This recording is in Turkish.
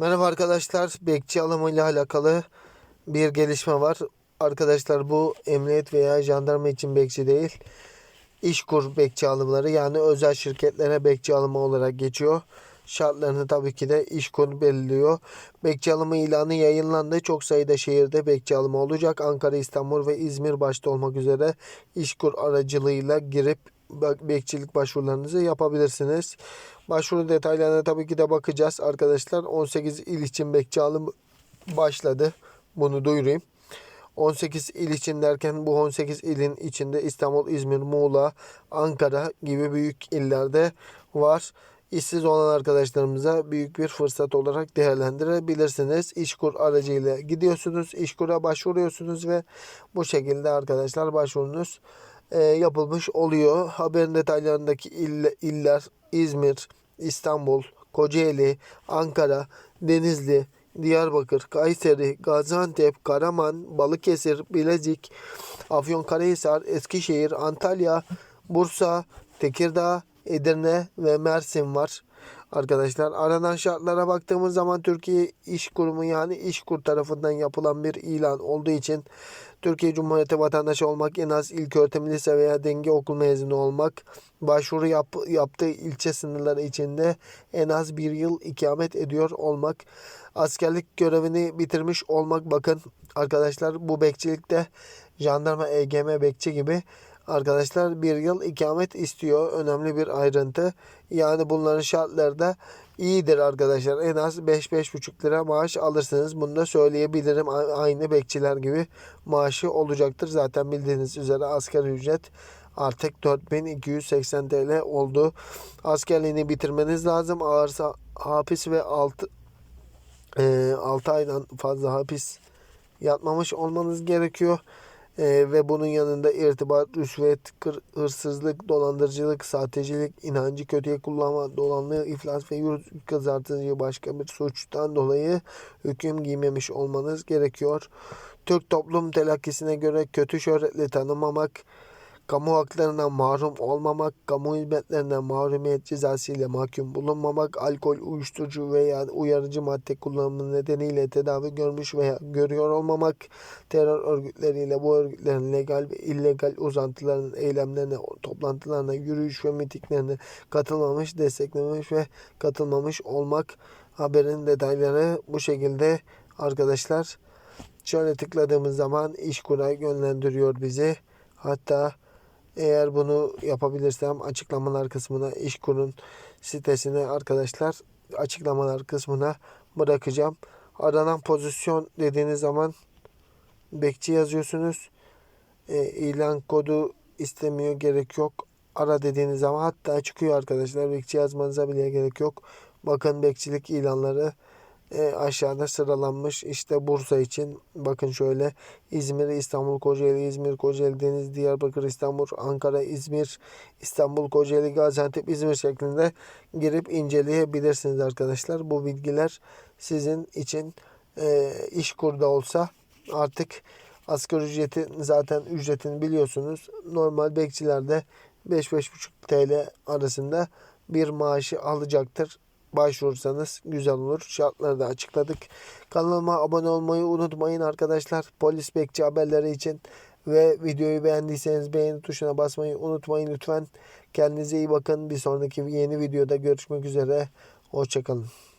Merhaba arkadaşlar. Bekçi alımıyla alakalı bir gelişme var. Arkadaşlar bu emniyet veya jandarma için bekçi değil. İşkur bekçi alımları yani özel şirketlere bekçi alımı olarak geçiyor. Şartlarını tabii ki de İşkur belirliyor. Bekçi alımı ilanı yayınlandı. Çok sayıda şehirde bekçi alımı olacak. Ankara, İstanbul ve İzmir başta olmak üzere İşkur aracılığıyla girip bekçilik başvurularınızı yapabilirsiniz. Başvuru detaylarına tabii ki de bakacağız arkadaşlar. 18 il için bekçi alım başladı. Bunu duyurayım. 18 il için derken bu 18 ilin içinde İstanbul, İzmir, Muğla, Ankara gibi büyük illerde var. İşsiz olan arkadaşlarımıza büyük bir fırsat olarak değerlendirebilirsiniz. İşkur aracıyla gidiyorsunuz, İşkur'a başvuruyorsunuz ve bu şekilde arkadaşlar başvurunuz e, yapılmış oluyor. Haberin detaylarındaki ill- iller İzmir, İstanbul, Kocaeli, Ankara, Denizli, Diyarbakır, Kayseri, Gaziantep, Karaman, Balıkesir, Bilecik, Afyonkarahisar, Eskişehir, Antalya, Bursa, Tekirdağ, Edirne ve Mersin var. Arkadaşlar aranan şartlara baktığımız zaman Türkiye İş Kurumu yani İşkur tarafından yapılan bir ilan olduğu için Türkiye Cumhuriyeti vatandaşı olmak, en az ilköğretim lise veya denge okul mezunu olmak, başvuru yap, yaptığı ilçe sınırları içinde en az bir yıl ikamet ediyor olmak, askerlik görevini bitirmiş olmak. Bakın arkadaşlar bu bekçilikte jandarma, EGM bekçi gibi arkadaşlar bir yıl ikamet istiyor. Önemli bir ayrıntı. Yani bunların şartları da iyidir arkadaşlar. En az 5-5,5 lira maaş alırsınız. Bunu da söyleyebilirim. Aynı bekçiler gibi maaşı olacaktır. Zaten bildiğiniz üzere asgari ücret artık 4280 TL oldu. Askerliğini bitirmeniz lazım. Ağırsa hapis ve 6 e, 6 aydan fazla hapis yatmamış olmanız gerekiyor. E, ve bunun yanında irtibat, rüşvet, kır, hırsızlık, dolandırıcılık, sahtecilik, inancı kötüye kullanma, dolanlığı, iflas ve yurt kızartıcı başka bir suçtan dolayı hüküm giymemiş olmanız gerekiyor. Türk toplum telakkisine göre kötü şöhretle tanımamak, kamu haklarından mahrum olmamak, kamu hizmetlerinden mahrumiyet cezası ile mahkum bulunmamak, alkol, uyuşturucu veya uyarıcı madde kullanımı nedeniyle tedavi görmüş veya görüyor olmamak, terör örgütleriyle bu örgütlerin legal ve illegal uzantılarının eylemlerine, toplantılarına, yürüyüş ve mitinglerine katılmamış, desteklememiş ve katılmamış olmak. Haberin detayları bu şekilde arkadaşlar. Şöyle tıkladığımız zaman İşkur'a yönlendiriyor bizi. Hatta eğer bunu yapabilirsem açıklamalar kısmına İşkur'un sitesine arkadaşlar açıklamalar kısmına bırakacağım. Aranan pozisyon dediğiniz zaman bekçi yazıyorsunuz. E, ilan kodu istemiyor gerek yok. Ara dediğiniz zaman hatta çıkıyor arkadaşlar. Bekçi yazmanıza bile gerek yok. Bakın bekçilik ilanları e, aşağıda sıralanmış. İşte Bursa için bakın şöyle İzmir, İstanbul, Kocaeli, İzmir, Kocaeli, Deniz, Diyarbakır, İstanbul, Ankara, İzmir, İstanbul, Kocaeli, Gaziantep, İzmir şeklinde girip inceleyebilirsiniz arkadaşlar. Bu bilgiler sizin için e, iş kurda olsa artık asgari ücreti zaten ücretini biliyorsunuz. Normal bekçilerde 5-5,5 TL arasında bir maaşı alacaktır başvurursanız güzel olur. Şartları da açıkladık. Kanalıma abone olmayı unutmayın arkadaşlar. Polis bekçi haberleri için ve videoyu beğendiyseniz beğeni tuşuna basmayı unutmayın lütfen. Kendinize iyi bakın. Bir sonraki yeni videoda görüşmek üzere. Hoşçakalın.